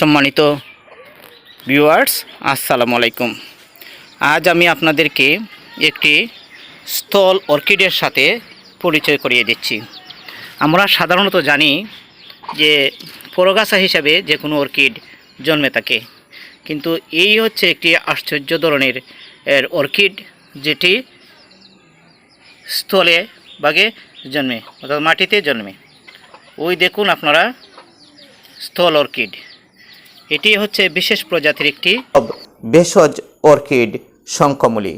সম্মানিত ভিউয়ার্স আসসালামু আলাইকুম। আজ আমি আপনাদেরকে একটি স্থল অর্কিডের সাথে পরিচয় করিয়ে দিচ্ছি। আমরা সাধারণত জানি যে পরগাছা হিসাবে যে কোনো অর্কিড জন্মে থাকে। কিন্তু এই হচ্ছে একটি আশ্চর্য ধরনের, এর অর্কিড যেটি স্থলে বাগে জন্মে, অর্থাৎ মাটিতে জন্মে। ওই দেখুন আপনারা, স্থল অর্কিড। এটি হচ্ছে বিশেষ প্রজাতির একটি ভেষজ অর্কিড শঙ্খমূলী।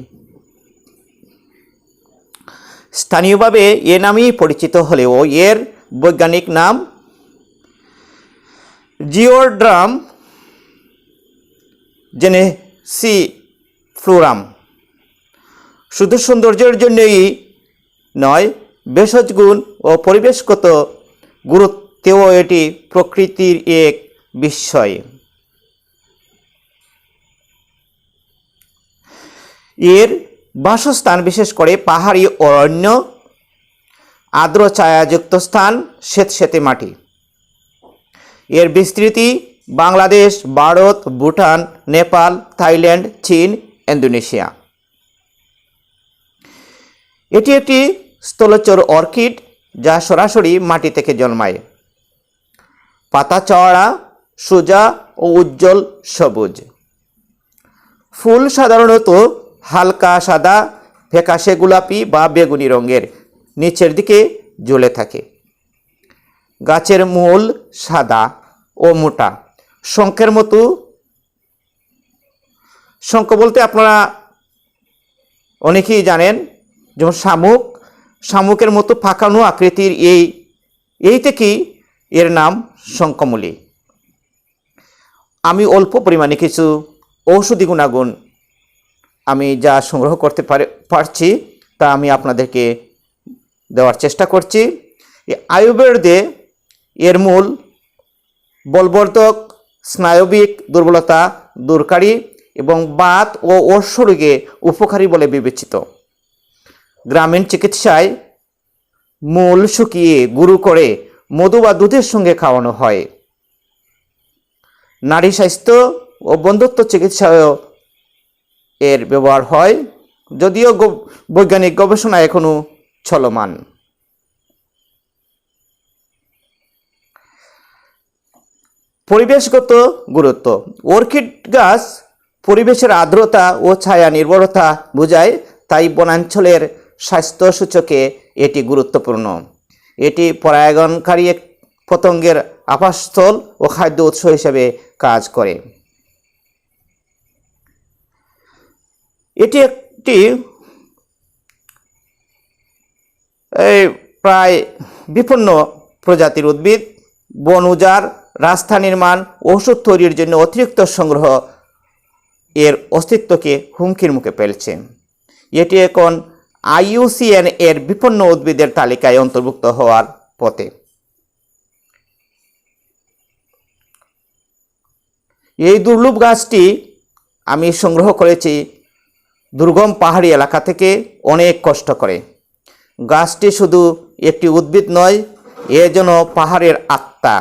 স্থানীয়ভাবে এ নামেই পরিচিত হলেও এর বৈজ্ঞানিক নাম জিওড্রাম জেনেসি ফ্লোরাম। শুধু সৌন্দর্যের জন্যই নয়, ভেষজ গুণ ও পরিবেশগত গুরুত্বেও এটি প্রকৃতির এক বিস্ময়। এর বাসস্থান বিশেষ করে পাহাড়ি অরণ্য, আর্দ্র ছায়াযুক্ত স্থান স্বেতসেতে মাটি। এর বিস্তৃতি বাংলাদেশ, ভারত, ভুটান, নেপাল, থাইল্যান্ড, চীন, ইন্দোনেশিয়া। এটি একটি স্থলচর অর্কিড যা সরাসরি মাটি থেকে জন্মায়। পাতা চওড়া, সোজা ও উজ্জ্বল সবুজ। ফুল সাধারণত হালকা সাদা ফ্যাকাশে গোলাপি বা বেগুনি রঙের, নিচের দিকে ঝুলে থাকে। গাছের মূল সাদা ও মোটা। শঙ্খের মতো। শঙ্খ বলতে আপনারা অনেকেই জানেন, যেমন শামুক। শামুকের মতো ফাঁকানো আকৃতির এই এই থেকেই এর নাম শঙ্খমূলী। আমি অল্প পরিমাণে কিছু ঔষধি গুণাগুণ আমি যা সংগ্রহ করতে পারে, পারছি, তা আমি আপনাদেরকে দেওয়ার চেষ্টা করছি। এই আয়ুর্বেদে এর মূল বলবর্ধক, স্নায়বিক দুর্বলতা দূরকারী এবং বাত ও অর্শ রোগে উপকারী বলে বিবেচিত। গ্রামীণ চিকিৎসায় মূল শুকিয়ে গুঁড়ো করে মধু বা দুধের সঙ্গে খাওয়ানো হয়। নারী স্বাস্থ্য ও বন্ধুত্ব চিকিৎসায়ও এর ব্যবহার হয়, যদিও বৈজ্ঞানিক গবেষণা এখনও চলমান। পরিবেশগত গুরুত্ব। অর্কিড গাছ পরিবেশের আর্দ্রতা ও ছায়া নির্ভরতা বোঝায়, তাই বনাঞ্চলের স্বাস্থ্য সূচকে এটি গুরুত্বপূর্ণ। এটি এক, পতঙ্গের আবাসস্থল ও খাদ্য উৎস হিসেবে কাজ করে। এটি একটি এই প্রায় বিপন্ন প্রজাতির উদ্ভিদ, বন উজাড়, রাস্তা নির্মাণ ওষুধ তৈরির জন্য অতিরিক্ত সংগ্রহ এর অস্তিত্বকে হুমকির মুখে ফেলছে। এটি এখন আইইউসিএন এর বিপন্ন উদ্ভিদের তালিকায় অন্তর্ভুক্ত হওয়ার পথে। এই দুর্লভ গাছটি আমি সংগ্রহ করেছি দুর্গম পাহাড়ি এলাকা থেকে অনেক কষ্ট করে। গাছটি শুধু একটি উদ্ভিদ নয়, এ যেন পাহাড়ের আত্মা,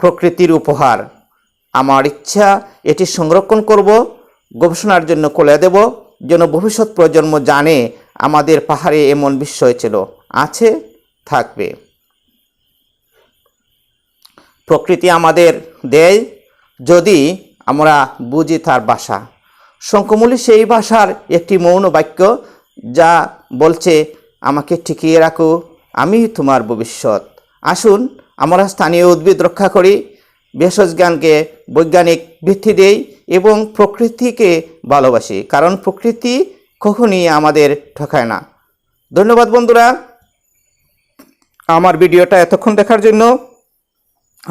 প্রকৃতির উপহার। আমার ইচ্ছা এটি সংরক্ষণ করব, গবেষণার জন্য খুলে দেব, যেন ভবিষ্যৎ প্রজন্ম জানে আমাদের পাহাড়ে এমন বিস্ময় ছিল, আছে, থাকবে। প্রকৃতি আমাদের দেয় যদি আমরা বুঝি তার ভাষা শঙ্কমূলী সেই ভাষার একটি মৌন বাক্য যা বলছে, আমাকে টিকিয়ে রাখো, আমি তোমার ভবিষ্যৎ। আসুন, আমরা স্থানীয় উদ্ভিদ রক্ষা করি, ভেষজ জ্ঞানকে বৈজ্ঞানিক ভিত্তি দেই এবং প্রকৃতিকে ভালোবাসি, কারণ প্রকৃতি কখনই আমাদের ঠকায় না। ধন্যবাদ বন্ধুরা। আমার ভিডিওটা এতক্ষণ দেখার জন্য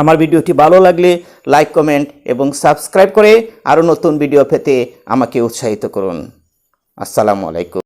আমার ভিডিওটি ভালো লাগলে লাইক, কমেন্ট এবং সাবস্ক্রাইব করে আরও নতুন ভিডিও পেতে আমাকে উৎসাহিত করুন। আসসালামু আলাইকুম।